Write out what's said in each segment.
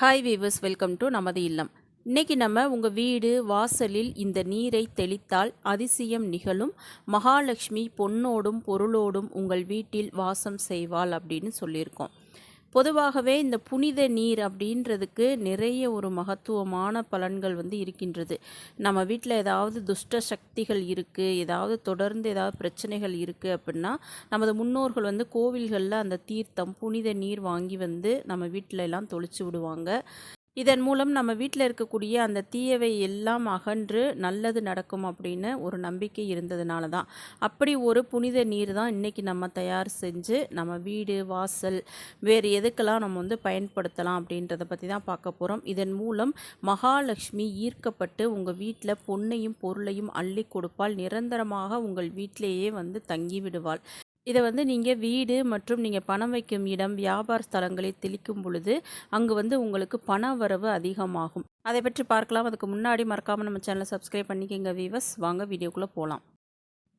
Hi viewers welcome to நமது இல்லம். இன்னைக்கு நம்ம உங்கள் வீடு வாசலில் இந்த நீரை தெளித்தால் அதிசயம் நிகழும். மகாலட்சுமி பொன்னோடும் பொருளோடும் உங்கள் வீட்டில் வாசம் செய்வாள் அப்படின்னு சொல்லியிருக்கோம். பொதுவாகவே இந்த புனித நீர் அப்படின்றதுக்கு நிறைய ஒரு மகத்துவமான பலன்கள் வந்து இருக்கின்றது. நம்ம வீட்டில் ஏதாவது துஷ்ட சக்திகள் இருக்குது ஏதாவது தொடர்ந்து ஏதாவது பிரச்சனைகள் இருக்குது அப்படின்னா நமது முன்னோர்கள் வந்து கோவில்களில் அந்த தீர்த்தம் புனித நீர் வாங்கி வந்து நம்ம வீட்டில எல்லாம் தொளிச்சு விடுவாங்க. இதன் மூலம் நம்ம வீட்டில் இருக்கக்கூடிய அந்த தீயவை எல்லாம் அகன்று நல்லது நடக்கும் அப்படின்னு ஒரு நம்பிக்கை இருந்ததுனால தான் அப்படி ஒரு புனித நீர் தான் இன்றைக்கி நம்ம தயார் செஞ்சு நம்ம வீடு வாசல் வேறு எதுக்கெல்லாம் நம்ம வந்து பயன்படுத்தலாம் அப்படின்றத பற்றி தான் பார்க்க போகிறோம் இதன் மூலம் மகாலட்சுமி ஈர்க்கப்பட்டு உங்கள் வீட்டில் பொண்ணையும் பொருளையும் அள்ளி கொடுப்பால் நிரந்தரமாக உங்கள் வீட்டிலேயே வந்து தங்கி விடுவாள் இதை வந்து நீங்கள் வீடு மற்றும் நீங்கள் பணம் வைக்கும் இடம் வியாபார ஸ்தலங்களில் தெளிக்கும் பொழுது அங்கு வந்து உங்களுக்கு பண வரவு அதிகமாகும். அதை பற்றி பார்க்கலாம். அதுக்கு முன்னாடி மறக்காமல் நம்ம சேனலை சப்ஸ்கிரைப் பண்ணிக்கங்க வீவஸ் வாங்க வீடியோக்குள்ளே போகலாம்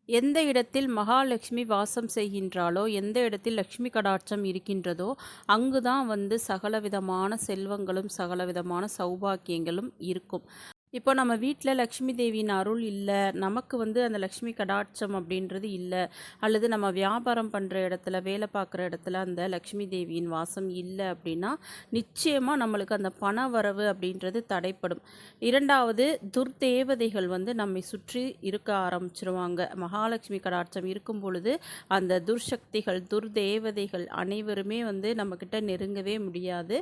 எந்த இடத்தில் மகாலட்சுமி வாசம் செய்கின்றாலோ எந்த இடத்தில் லக்ஷ்மி கடாட்சம் இருக்கின்றதோ அங்கு தான் வந்து சகலவிதமான செல்வங்களும் சகலவிதமான சௌபாக்கியங்களும் இருக்கும். இப்போ நம்ம வீட்டில் லக்ஷ்மி தேவியின் அருள் இல்லை நமக்கு வந்து அந்த லக்ஷ்மி கடாட்சம் அப்படின்றது இல்லை அல்லது நம்ம வியாபாரம் பண்ணுற இடத்துல வேலை பார்க்குற இடத்துல அந்த லக்ஷ்மி தேவியின் வாசம் இல்லை அப்படின்னா நிச்சயமாக நம்மளுக்கு அந்த பண வரவு அப்படின்றது தடைப்படும். இரண்டாவது துர்தேவதைகள் வந்து நம்மை சுற்றி இருக்க ஆரம்பிச்சிருவாங்க. மகாலட்சுமி கடாட்சம் இருக்கும் பொழுது அந்த துர்சக்திகள் துர்தேவதைகள் அனைவருமே வந்து நம்மக்கிட்ட நெருங்கவே முடியாது.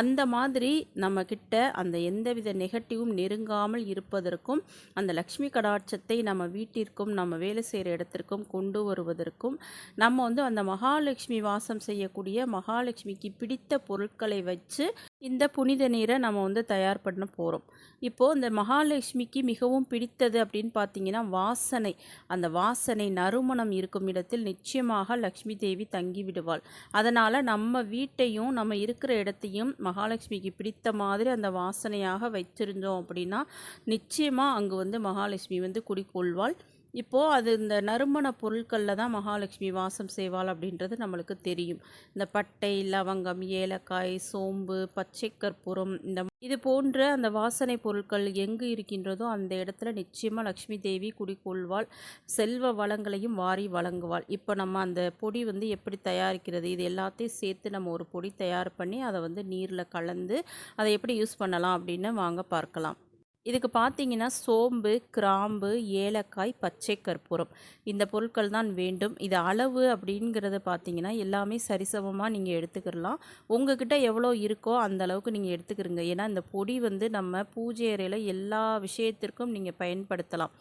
அந்த மாதிரி நம்மக்கிட்ட அந்த எந்தவித நெகட்டிவும் நெருங்க நீங்காமல் இருப்பதற்கும் அந்த லக்ஷ்மி கடாட்சத்தை நம்ம வீட்டிற்கும் நம்ம வேலை செய்கிற இடத்திற்கும் கொண்டு வருவதற்கும் நம்ம வந்து அந்த மகாலட்சுமி வாசம் செய்யக்கூடிய மகாலட்சுமிக்கு பிடித்த பொருட்களை வச்சு இந்த புனித நீரை நம்ம வந்து தயார் பண்ண போகிறோம் இப்போது இந்த மகாலட்சுமிக்கு மிகவும் பிடித்தது அப்படின்னு பார்த்தீங்கன்னா வாசனை. அந்த வாசனை நறுமணம் இருக்கும் இடத்தில் நிச்சயமாக லக்ஷ்மி தேவி தங்கி விடுவாள். அதனால் நம்ம வீட்டையும் நம்ம இருக்கிற இடத்தையும் மகாலட்சுமிக்கு பிடித்த மாதிரி அந்த வாசனையாக வச்சிருந்தோம் அப்படின்னா நிச்சயமாக அங்கே வந்து மகாலட்சுமி வந்து குடிக்கொள்வாள் இப்போது அது இந்த நறுமண பொருட்களில் தான் மகாலட்சுமி வாசம் செய்வாள் அப்படின்றது நம்மளுக்கு தெரியும். இந்த பட்டை லவங்கம் ஏலக்காய் சோம்பு பச்சை கற்பூரம் இந்த இது போன்ற அந்த வாசனை பொருட்கள் எங்கு இருக்கின்றதோ அந்த இடத்துல நிச்சயமாக லக்ஷ்மி தேவி குடிக்கொள்வாள் செல்வ வளங்களையும் வாரி வழங்குவாள். இப்போ நம்ம அந்த பொடி வந்து எப்படி தயாரிக்கிறது? இது எல்லாத்தையும் சேர்த்து நம்ம ஒரு பொடி தயார் பண்ணி அதை வந்து நீரில் கலந்து அதை எப்படி யூஸ் பண்ணலாம் அப்படின்னு வாங்க பார்க்கலாம். இதுக்கு பார்த்தீங்கன்னா சோம்பு கிராம்பு ஏலக்காய் பச்சை கற்பூரம். இந்த பொருட்கள் தான் வேண்டும். இது அளவு அப்படிங்கிறத பார்த்தீங்கன்னா எல்லாமே சரிசமமாக நீங்கள் எடுத்துக்கிடலாம் உங்ககிட்ட எவ்வளோ இருக்கோ அந்த அளவுக்கு நீங்கள் எடுத்துக்கிறீங்க. ஏன்னா இந்த பொடி வந்து நம்ம பூஜை அறையில் எல்லா விஷயத்திற்கும் நீங்கள் பயன்படுத்தலாம்.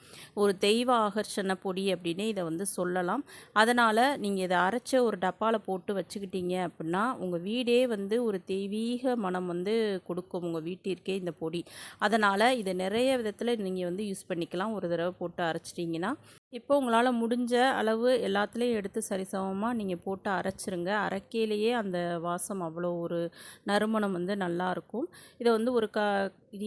ஒரு தெய்வ ஆகர்ஷண பொடி அப்படின்னு இதை வந்து சொல்லலாம். அதனால் நீங்கள் இதை அரைச்ச ஒரு டப்பாவில் போட்டு வச்சுக்கிட்டீங்க அப்படின்னா உங்கள் வீடே வந்து ஒரு தெய்வீக மனம் வந்து கொடுக்கும் உங்கள் வீட்டிற்கே இந்த பொடி. அதனால் இது இதை நிறைய விதத்தில் நீங்கள் வந்து யூஸ் பண்ணிக்கலாம். ஒரு தடவை போட்டு அரைச்சிட்டிங்கன்னா இப்போ உங்களால் முடிஞ்ச அளவு எல்லாத்துலேயும் எடுத்து சரிசமமாக நீங்கள் போட்டு அரைச்சிருங்க. அரைக்கையிலேயே அந்த வாசம் அவ்வளோ ஒரு நறுமணம் வந்து நல்லாயிருக்கும் இதை வந்து ஒரு க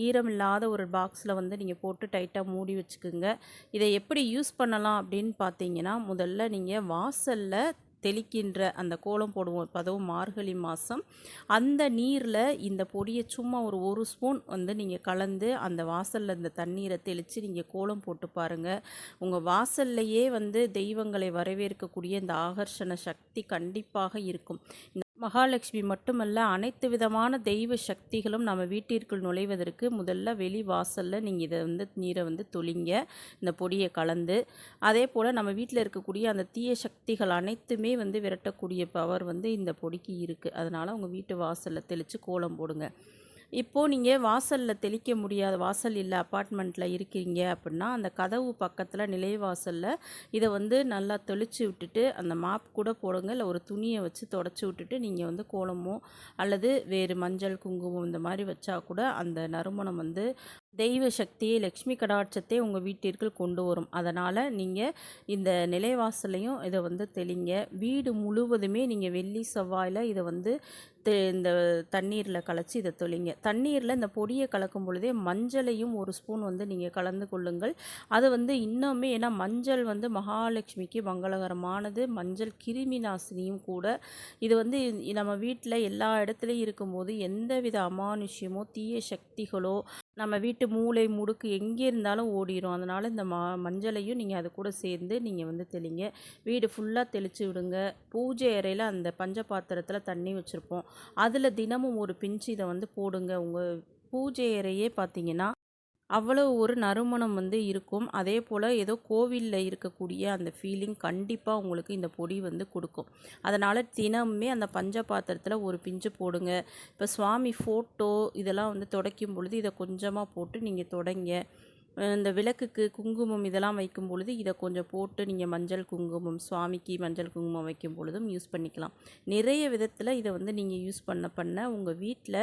ஈரம் இல்லாத ஒரு பாக்ஸில் வந்து நீங்கள் போட்டு டைட்டாக மூடி வச்சுக்கோங்க. இதை எப்படி யூஸ் பண்ணலாம் அப்படின்னு பார்த்தீங்கன்னா முதல்ல நீங்கள் வாசலில் தெளிக்கின்ற அந்த கோலம் போடுவோம் அதுவும் மார்கழி மாதம் அந்த நீரில் இந்த பொடியை சும்மா ஒரு ஒரு ஸ்பூன் வந்து நீங்கள் கலந்து அந்த வாசலில் இந்த தண்ணீரை தெளித்து நீங்கள் கோலம் போட்டு பாருங்கள் உங்கள் வாசல்லையே வந்து தெய்வங்களை வரவேற்கக்கூடிய இந்த ஆகர்ஷண சக்தி கண்டிப்பாக இருக்கும். மகாலட்சுமி மட்டுமல்ல அனைத்து விதமான தெய்வ சக்திகளும் நம்ம வீட்டிற்குள் நுழைவதற்கு முதல்ல வெளி வாசலில் நீங்கள் இதை வந்து நீரை வந்து தொளிங்க இந்த பொடியை கலந்து. அதே போல் நம்ம வீட்டில் இருக்கக்கூடிய அந்த தீய சக்திகள் அனைத்துமே வந்து விரட்டக்கூடிய பவர் வந்து இந்த பொடிக்கு இருக்குது அதனால் உங்கள் வீட்டு வாசலில் தெளித்து கோலம் போடுங்க. இப்போது நீங்கள் வாசலில் தெளிக்க முடியாத வாசல் இல்லை அப்பார்ட்மெண்ட்டில் இருக்கீங்க அப்படின்னா அந்த கதவு பக்கத்தில் நிலைவாசலில் இதை வந்து நல்லா தெளித்து விட்டுட்டு அந்த மாப் கூட போடுங்க. இல்லை ஒரு துணியை வச்சு தொடச்சி விட்டுட்டு நீங்கள் வந்து கோலமோ அல்லது வேறு மஞ்சள் குங்குமம் இந்த மாதிரி வச்சா கூட அந்த நறுமணம் வந்து தெய்வ சக்தியை லக்ஷ்மி கடாட்சத்தை உங்கள் வீட்டிற்கு கொண்டு வரும். அதனால் நீங்கள் இந்த நிலைவாசலையும் இதை வந்து தெளிங்க. வீடு முழுவதுமே நீங்கள் வெள்ளி செவ்வாயில் இதை வந்து இந்த தண்ணீரில் கலச்சி இதை தொழிங்க தண்ணீரில் இந்த பொடியை கலக்கும் பொழுதே மஞ்சளையும் ஒரு ஸ்பூன் வந்து நீங்கள் கலந்து கொள்ளுங்கள். அது வந்து இன்னுமே ஏன்னா மஞ்சள் வந்து மகாலட்சுமிக்கு மங்களகரமானது. மஞ்சள் கிருமி நாசினியும் கூட. இது வந்து நம்ம வீட்டில் எல்லா இடத்துலையும் இருக்கும்போது எந்தவித அமானுஷ்யமோ தீய சக்திகளோ நம்ம வீட்டு மூளை முடுக்கு எங்கே இருந்தாலும் ஓடிடும் அதனால் இந்த மா மஞ்சளையும் நீங்கள் அது கூட சேர்ந்து நீங்கள் வந்து தெளிங்க. வீடு ஃபுல்லாக தெளித்து விடுங்க. பூஜை அறையில் அந்த பஞ்ச பாத்திரத்தில் தண்ணி வச்சுருப்போம். அதில் தினமும் ஒரு பிஞ்சு இதை வந்து போடுங்க. உங்கள் பூஜை அறையே பார்த்தீங்கன்னா அவ்வளோ ஒரு நறுமணம் வந்து இருக்கும். அதே போல் ஏதோ கோவிலில் இருக்கக்கூடிய அந்த ஃபீலிங் கண்டிப்பாக உங்களுக்கு இந்த பொடி வந்து கொடுக்கும். அதனால் தினமுமே அந்த பஞ்ச பாத்திரத்தில் ஒரு பிஞ்சு போடுங்க. இப்போ சுவாமி ஃபோட்டோ இதெல்லாம் வந்து துடைக்கும் பொழுது இதை கொஞ்சமாக போட்டு நீங்கள் தொடங்க. இந்த விளக்குக்கு குங்குமம் இதெல்லாம் வைக்கும் பொழுது இதை கொஞ்சம் போட்டு நீங்கள் மஞ்சள் குங்குமம் சுவாமிக்கு மஞ்சள் குங்குமம் வைக்கும் பொழுதும் யூஸ் பண்ணிக்கலாம். நிறைய விதத்தில் இதை வந்து நீங்கள் யூஸ் பண்ண பண்ண உங்கள் வீட்டில்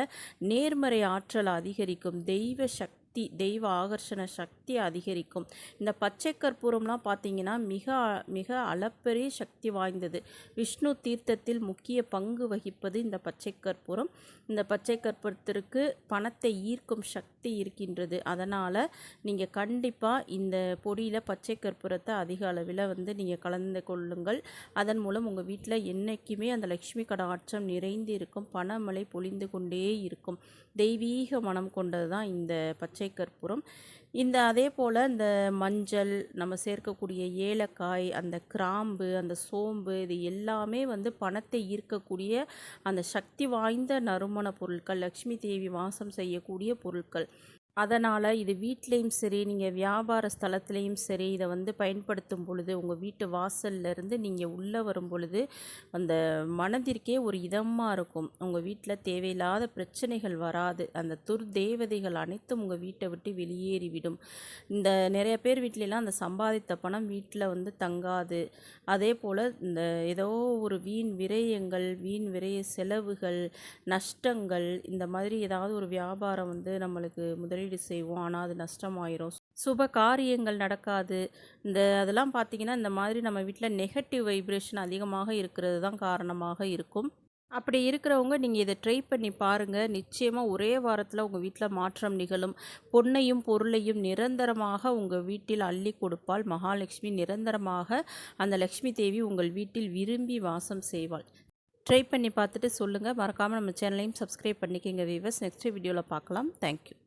நேர்மறை ஆற்றல் அதிகரிக்கும். தெய்வ சக்தி சக்தி தெய்வ ஆகர்ஷண சக்தி அதிகரிக்கும். இந்த பச்சை கற்பூரம்லாம் பார்த்தீங்கன்னா மிக மிக அளப்பெரிய சக்தி வாய்ந்தது. விஷ்ணு தீர்த்தத்தில் முக்கிய பங்கு வகிப்பது இந்த பச்சை கற்பூரம். இந்த பச்சை கற்பூரத்திற்கு பணத்தை ஈர்க்கும் சக்தி இருக்கின்றது. அதனால் நீங்கள் கண்டிப்பாக இந்த பொடியில் பச்சை கற்பூரத்தை அதிக அளவில் வந்து நீங்கள் கலந்து கொள்ளுங்கள். அதன் மூலம் உங்கள் வீட்டில் என்றைக்குமே அந்த லக்ஷ்மி கடாட்சம் நிறைந்து இருக்கும். பணமழை பொழிந்து கொண்டே இருக்கும். தெய்வீக மனம் கொண்டது தான் இந்த பச்சை கற்பூரம். இந்த அதே போல் இந்த மஞ்சள் நம்ம சேர்க்கக்கூடிய ஏலக்காய் அந்த கிராம்பு அந்த சோம்பு இது எல்லாமே வந்து பணத்தை ஈர்க்கக்கூடிய அந்த சக்தி வாய்ந்த நறுமண பொருட்கள் லக்ஷ்மி தேவி வாசம் செய்யக்கூடிய பொருட்கள். அதனால் இது வீட்லேயும் சரி நீங்கள் வியாபார ஸ்தலத்துலேயும் சரி இதை வந்து பயன்படுத்தும் பொழுது உங்கள் வீட்டு வாசல்லேருந்து நீங்கள் உள்ளே வரும் பொழுது அந்த மனதிற்கே ஒரு இதமாக இருக்கும். உங்கள் வீட்டில் தேவையில்லாத பிரச்சனைகள் வராது. அந்த துர்தேவதைகள் அனைத்தும் உங்கள் வீட்டை விட்டு வெளியேறிவிடும். இந்த நிறைய பேர் வீட்லலாம் அந்த சம்பாதித்த பணம் வீட்டில் வந்து தங்காது. அதே போல் இந்த ஏதோ ஒரு வீண் விரயங்கள் வீண் விரய செலவுகள் நஷ்டங்கள் இந்த மாதிரி ஏதாவது ஒரு வியாபாரம் வந்து நம்மளுக்கு முதலீடு முதலீடு செய்வோம். ஆனால் அது நஷ்டமாயிரும். சுப காரியங்கள் நடக்காது. இந்த அதெல்லாம் பார்த்திங்கன்னா இந்த மாதிரி நம்ம வீட்டில் நெகட்டிவ் வைப்ரேஷன் அதிகமாக இருக்கிறது தான் காரணமாக இருக்கும். அப்படி இருக்கிறவங்க நீங்கள் இதை ட்ரை பண்ணி பாருங்கள் நிச்சயமாக ஒரே வாரத்தில் உங்கள் வீட்டில் மாற்றம் நிகழும். பொன்னையும் பொருளையும் நிரந்தரமாக உங்கள் வீட்டில் அள்ளி கொடுப்பால் மகாலட்சுமி நிரந்தரமாக அந்த லக்ஷ்மி தேவி உங்கள் வீட்டில் விரும்பி வாசம் செய்வாள். ட்ரை பண்ணி பார்த்துட்டு சொல்லுங்கள் மறக்காமல் நம்ம சேனலையும் சப்ஸ்கிரைப் பண்ணிக்கோங்க வீவர்ஸ் நெக்ஸ்ட் வீடியோவில் பார்க்கலாம். தேங்க்யூ